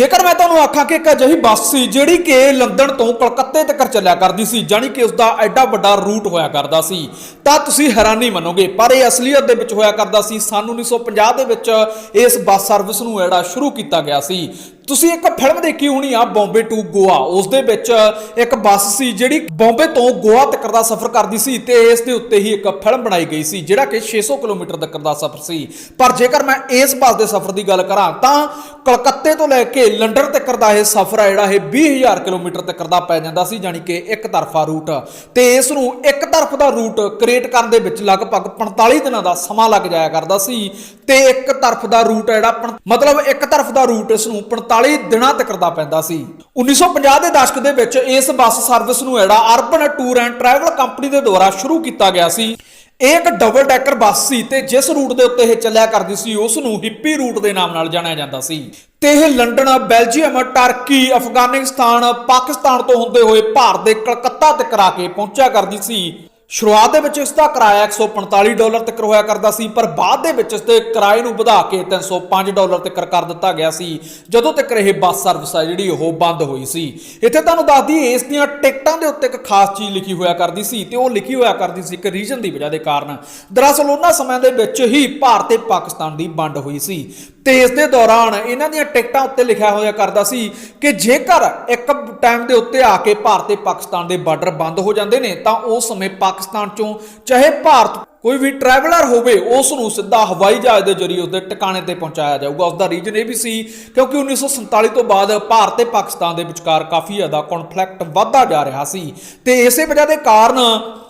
ਜੇਕਰ ਮੈਂ ਤੁਹਾਨੂੰ ਆਖਾਂ ਕਿ ਇੱਕ ਅਜਿਹੀ ਬੱਸ ਸੀ ਜਿਹੜੀ ਕਿ ਲੰਡਨ ਤੋਂ ਕਲਕੱਤੇ ਤੱਕ ਚੱਲਿਆ ਕਰਦੀ ਸੀ, ਜਾਣੀ ਕਿ ਉਸ ਦਾ ਐਡਾ ਵੱਡਾ ਰੂਟ ਹੋਇਆ ਕਰਦਾ ਸੀ, ਤਾਂ ਤੁਸੀਂ ਹੈਰਾਨੀ ਮੰਨੋਗੇ, ਪਰ ਇਹ ਅਸਲੀਅਤ ਦੇ ਵਿੱਚ ਹੋਇਆ ਕਰਦਾ ਸੀ, ਸਨ 1950 ਦੇ ਵਿੱਚ ਇਸ ਬੱਸ ਸਰਵਿਸ ਨੂੰ ਜਿਹੜਾ ਸ਼ੁਰੂ ਕੀਤਾ ਗਿਆ ਸੀ। ਤੁਸੀਂ ਇੱਕ ਫਿਲਮ ਦੇਖੀ ਹੋਣੀ ਆ, ਬੰਬੇ ਟੂ ਗੋਆ, ਉਸ ਦੇ ਵਿੱਚ ਇੱਕ ਬੱਸ ਸੀ ਜਿਹੜੀ ਬੰਬੇ ਤੋਂ ਗੋਆ ਤੱਕ ਦਾ ਸਫ਼ਰ ਕਰਦੀ ਸੀ ਤੇ ਇਸ ਦੇ ਉੱਤੇ ਹੀ ਇੱਕ ਫਿਲਮ ਬਣਾਈ ਗਈ ਸੀ, ਜਿਹੜਾ ਕਿ 600 ਕਿਲੋਮੀਟਰ ਤੱਕ ਦਾ ਸਫ਼ਰ ਸੀ। ਪਰ ਜੇਕਰ ਮੈਂ ਇਸ ਬੱਸ ਦੇ ਸਫ਼ਰ ਦੀ ਗੱਲ ਕਰਾਂ, ਤਾਂ ਕਲਕੱਤੇ ਤੋਂ ਲੈ ਕੇ ਲੰਡਨ ਤੱਕ ਦਾ ਇਹ ਸਫ਼ਰ ਹੈ ਜਿਹੜਾ ਇਹ 20000 ਕਿਲੋਮੀਟਰ ਤੱਕ ਦਾ ਪੈ ਜਾਂਦਾ ਸੀ, ਜਾਣੀ ਕਿ ਇੱਕ ਤਰਫਾ ਰੂਟ। ਤੇ ਇਸ ਨੂੰ ਇੱਕ ਤਰਫ ਦਾ ਰੂਟ ਕ੍ਰੀਏਟ ਕਰਨ ਦੇ ਵਿੱਚ ਲਗਭਗ 45 ਦਿਨਾਂ ਦਾ ਸਮਾਂ ਲੱਗ ਜਾਇਆ ਕਰਦਾ ਸੀ। ਤੇ ਇੱਕ ਤਰਫ ਦਾ ਰੂਟ ਜਿਹੜਾ ਮਤਲਬ ਇੱਕ ਤਰਫ ਦਾ ਰੂਟ ਇਸ ਨੂੰ 45 ਦਿਨਾਂ ਤੱਕ ਦਾ ਪੈਂਦਾ ਸੀ। 1950 ਦੇ ਦਸ਼ਕ ਦੇ ਵਿੱਚ ਇਸ ਬੱਸ ਸਰਵਿਸ ਨੂੰ ਜਿਹੜਾ urban tour and travel company ਦੇ ਦੁਆਰਾ ਸ਼ੁਰੂ ਕੀਤਾ ਗਿਆ ਸੀ। ਇਹ ਇੱਕ ਡਬਲ ਡੈਕਰ ਬੱਸ ਸੀ ਤੇ ਜਿਸ ਰੂਟ ਦੇ ਉੱਤੇ ਇਹ ਚੱਲਿਆ ਕਰਦੀ ਸੀ, ਉਸ ਨੂੰ ਹਿੱਪੀ ਰੂਟ ਦੇ ਨਾਮ ਨਾਲ ਜਾਣਿਆ ਜਾਂਦਾ ਸੀ। ਤੇ ਇਹ London, Belgium, Turkey, Afghanistan, Pakistan ਤੋਂ ਹੁੰਦੇ ਹੋਏ ਭਾਰਤ ਦੇ ਕਲਕੱਤਾ ਤੱਕ ਆ ਕੇ ਪਹੁੰਚਿਆ ਕਰਦੀ ਸੀ। ਸ਼ੁਰੂਆਤ ਦੇ ਵਿੱਚ ਇਸ ਦਾ ਕਿਰਾਇਆ 145 ਡਾਲਰ ਤੱਕ ਹੋਇਆ ਕਰਦਾ ਸੀ, ਪਰ ਬਾਅਦ ਦੇ ਵਿੱਚ ਇਸ ਦੇ ਕਿਰਾਏ ਨੂੰ ਵਧਾ ਕੇ 305 ਡਾਲਰ ਤੱਕ ਕਰ ਦਿੱਤਾ ਗਿਆ ਸੀ, ਜਦੋਂ ਤੱਕ ਇਹ ਬੱਸ ਸਰਵਿਸ ਹੈ ਜਿਹੜੀ ਉਹ ਬੰਦ ਹੋਈ ਸੀ। ਇੱਥੇ ਤੁਹਾਨੂੰ ਦੱਸ ਦਈਏ, ਇਸ ਦੀਆਂ ਟਿਕਟਾਂ ਦੇ ਉੱਤੇ ਇੱਕ ਖਾਸ ਚੀਜ਼ ਲਿਖੀ ਹੋਇਆ ਕਰਦੀ ਸੀ ਤੇ ਉਹ ਲਿਖੀ ਹੋਇਆ ਕਰਦੀ ਸੀ ਇੱਕ ਰੀਜਨ ਦੀ ਵਜ੍ਹਾ ਦੇ ਕਾਰਨ। ਦਰਅਸਲ ਉਹਨਾਂ ਸਮਿਆਂ ਦੇ ਵਿੱਚ ਹੀ ਭਾਰਤ ਤੇ ਪਾਕਿਸਤਾਨ ਦੀ ਵੰਡ ਹੋਈ ਸੀ ਤੇ ਇਸ ਦੇ ਦੌਰਾਨ ਇਹਨਾਂ ਦੀਆਂ ਟਿਕਟਾਂ ਉੱਤੇ ਲਿਖਿਆ ਹੋਇਆ ਕਰਦਾ ਸੀ ਕਿ ਜੇਕਰ ਇੱਕ ਟਾਈਮ ਦੇ ਉੱਤੇ ਆ ਕੇ ਭਾਰਤ ਤੇ ਪਾਕਿਸਤਾਨ ਦੇ ਬਾਰਡਰ ਬੰਦ ਹੋ ਜਾਂਦੇ ਨੇ, ਤਾਂ ਉਸ ਸਮੇਂ ਪਾਕਿਸਤਾਨ ਚੋਂ, ਚਾਹੇ ਭਾਰਤ ਕੋਈ ਵੀ ਟਰੈਵਲਰ ਹੋਵੇ ਉਸ ਨੂੰ ਸਿੱਧਾ ਹਵਾਈ ਜਹਾਜ਼ ਦੇ ਜ਼ਰੀਏ ਉਸਦੇ ਟਿਕਾਣੇ ਤੇ ਪਹੁੰਚਾਇਆ ਜਾਊਗਾ। ਉਸ ਦਾ ਰੀਜਨ ਇਹ ਵੀ ਸੀ, ਕਿਉਂਕਿ 1947 ਤੋਂ ਬਾਅਦ ਭਾਰਤ ਤੇ ਪਾਕਿਸਤਾਨ ਦੇ ਵਿਚਕਾਰ ਕਾਫੀ ਜ਼ਿਆਦਾ ਕਨਫਲਿਕਟ ਵੱਧਦਾ ਜਾ ਰਿਹਾ ਸੀ। ਤੇ ਇਸੇ ਵਜ੍ਹਾ ਦੇ ਕਾਰਨ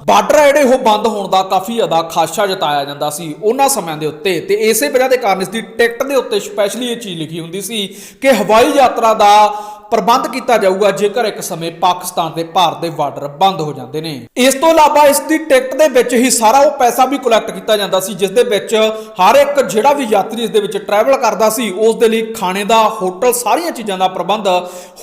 ਬਾਰਡਰ ਜਿਹੜੇ, ਉਹ ਬੰਦ ਹੋਣ ਦਾ ਕਾਫੀ ਜ਼ਿਆਦਾ ਖਾਸ਼ਾ ਜਤਾਇਆ ਜਾਂਦਾ ਸੀ ਉਹਨਾਂ ਸਮਿਆਂ ਦੇ ਉੱਤੇ। ਤੇ ਇਸੇ ਵਜ੍ਹਾ ਦੇ ਕਾਰਨ ਇਸ ਦੀ ਟਿਕਟ ਦੇ ਉੱਤੇ ਸਪੈਸ਼ਲੀ ਇਹ ਚੀਜ਼ ਲਿਖੀ ਹੁੰਦੀ ਸੀ ਕਿ ਹਵਾਈ ਯਾਤਰਾ ਦਾ ਪ੍ਰਬੰਧ ਕੀਤਾ ਜਾਊਗਾ ਜੇਕਰ ਇੱਕ ਸਮੇਂ ਪਾਕਿਸਤਾਨ ਤੇ ਭਾਰਤ ਦੇ ਬਾਰਡਰ ਬੰਦ ਹੋ ਜਾਂਦੇ ਨੇ। ਇਸ ਤੋਂ ਇਲਾਵਾ ਇਸ ਦੀ ਟਿਕਟ ਦੇ ਵਿੱਚ ਹੀ ਸਾਰਾ ਉਹ ਪੈਸਾ ਵੀ ਕਲੈਕਟ ਕੀਤਾ ਜਾਂਦਾ ਸੀ, ਜਿਸ ਦੇ ਵਿੱਚ ਹਰ ਇੱਕ ਜਿਹੜਾ ਵੀ ਯਾਤਰੀ ਇਸ ਦੇ ਵਿੱਚ ਟਰੈਵਲ ਕਰਦਾ ਸੀ, ਉਸ ਦੇ ਲਈ ਖਾਣੇ ਦਾ ਹੋਟਲ ਸਾਰੀਆਂ ਚੀਜ਼ਾਂ ਦਾ ਪ੍ਰਬੰਧ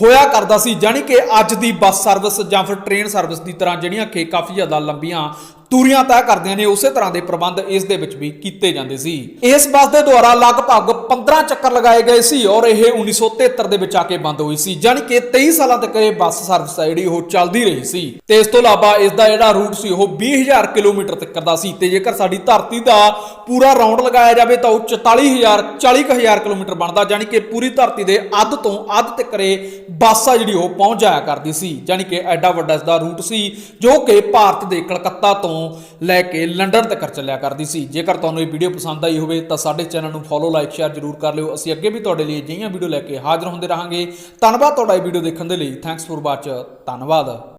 ਹੋਇਆ ਕਰਦਾ ਸੀ, ਜਾਣੀ ਕਿ ਅੱਜ ਦੀ ਬੱਸ ਸਰਵਿਸ ਜਾਂ ਫਿਰ ਟ੍ਰੇਨ ਸਰਵਿਸ ਦੀ ਤਰ੍ਹਾਂ ਜਿਹੜੀਆਂ ਕਿ ਕਾਫੀ ਜ਼ਿਆਦਾ ਲੰਬੀਆਂ ਦੂਰੀਆਂ ਤੈਅ ਕਰਦੀਆਂ ਨੇ, ਉਸੇ ਤਰ੍ਹਾਂ ਦੇ ਪ੍ਰਬੰਧ ਇਸ ਦੇ ਵਿੱਚ ਵੀ ਕੀਤੇ ਜਾਂਦੇ ਸੀ। ਇਸ ਬੱਸ ਦੇ ਦੁਆਰਾ ਲਗਭਗ 15 ਚੱਕਰ ਲਗਾਏ ਗਏ ਸੀ ਔਰ ਇਹ 1973 ਦੇ ਵਿੱਚ ਆ ਕੇ ਬੰਦ ਹੋਈ ਸੀ, ਜਾਣੀ ਕਿ 23 ਸਾਲਾਂ ਤੱਕ ਇਹ ਬੱਸ ਸਰਵਿਸ ਜਿਹੜੀ ਉਹ ਚੱਲਦੀ ਰਹੀ ਸੀ। ਤੇ ਇਸ ਤੋਂ ਇਲਾਵਾ ਇਸ ਦਾ ਜਿਹੜਾ ਰੂਟ ਸੀ, ਉਹ 20000 ਕਿਲੋਮੀਟਰ ਤੱਕ ਦਾ ਸੀ ਤੇ ਜੇਕਰ ਸਾਡੀ ਧਰਤੀ ਦਾ ਪੂਰਾ ਰਾਉਂਡ ਲਗਾਇਆ ਜਾਵੇ ਤਾਂ ਉਹ 44000 40000 ਕਿਲੋਮੀਟਰ ਬਣਦਾ, ਜਾਣੀ ਕਿ ਪੂਰੀ ਧਰਤੀ ਦੇ ਅੱਧ ਤੋਂ ਅੱਧ ਤੱਕ ਇਹ ਬੱਸ ਆ ਜਿਹੜੀ ਉਹ ਪਹੁੰਚ ਜਾਇਆ ਕਰਦੀ ਸੀ। ਜਾਣੀ ਕਿ ਐਡਾ ਵੱਡਾ ਇਸ ਦਾ ਰੂਟ ਸੀ, ਜੋ ਕਿ ਭਾਰਤ ਦੇ ਕਲਕੱਤਾ ਤੋਂ ਤੋਂ ਲੈ ਕੇ ਲੰਡਨ ਤੱਕ ਚੱਲਿਆ ਕਰਦੀ ਸੀ। ਜੇਕਰ ਤੁਹਾਨੂੰ ਇਹ ਵੀਡੀਓ ਪਸੰਦ ਆਈ ਹੋਵੇ ਤਾਂ ਸਾਡੇ ਚੈਨਲ ਨੂੰ ਫੋਲੋ ਲਾਈਕ ਸ਼ੇਅਰ ਜ਼ਰੂਰ ਕਰ ਲਿਓ। ਅਸੀਂ ਅੱਗੇ ਵੀ ਤੁਹਾਡੇ ਲਈ ਅਜਿਹੀਆਂ ਵੀਡੀਓ ਲੈ ਕੇ ਹਾਜ਼ਰ ਹੁੰਦੇ ਰਹਾਂਗੇ। ਧੰਨਵਾਦ ਤੁਹਾਡਾ ਇਹ ਵੀਡੀਓ ਦੇਖਣ ਦੇ ਲਈ। ਥੈਂਕਸ ਫॉर ਵਾਚ ਧੰਨਵਾਦ।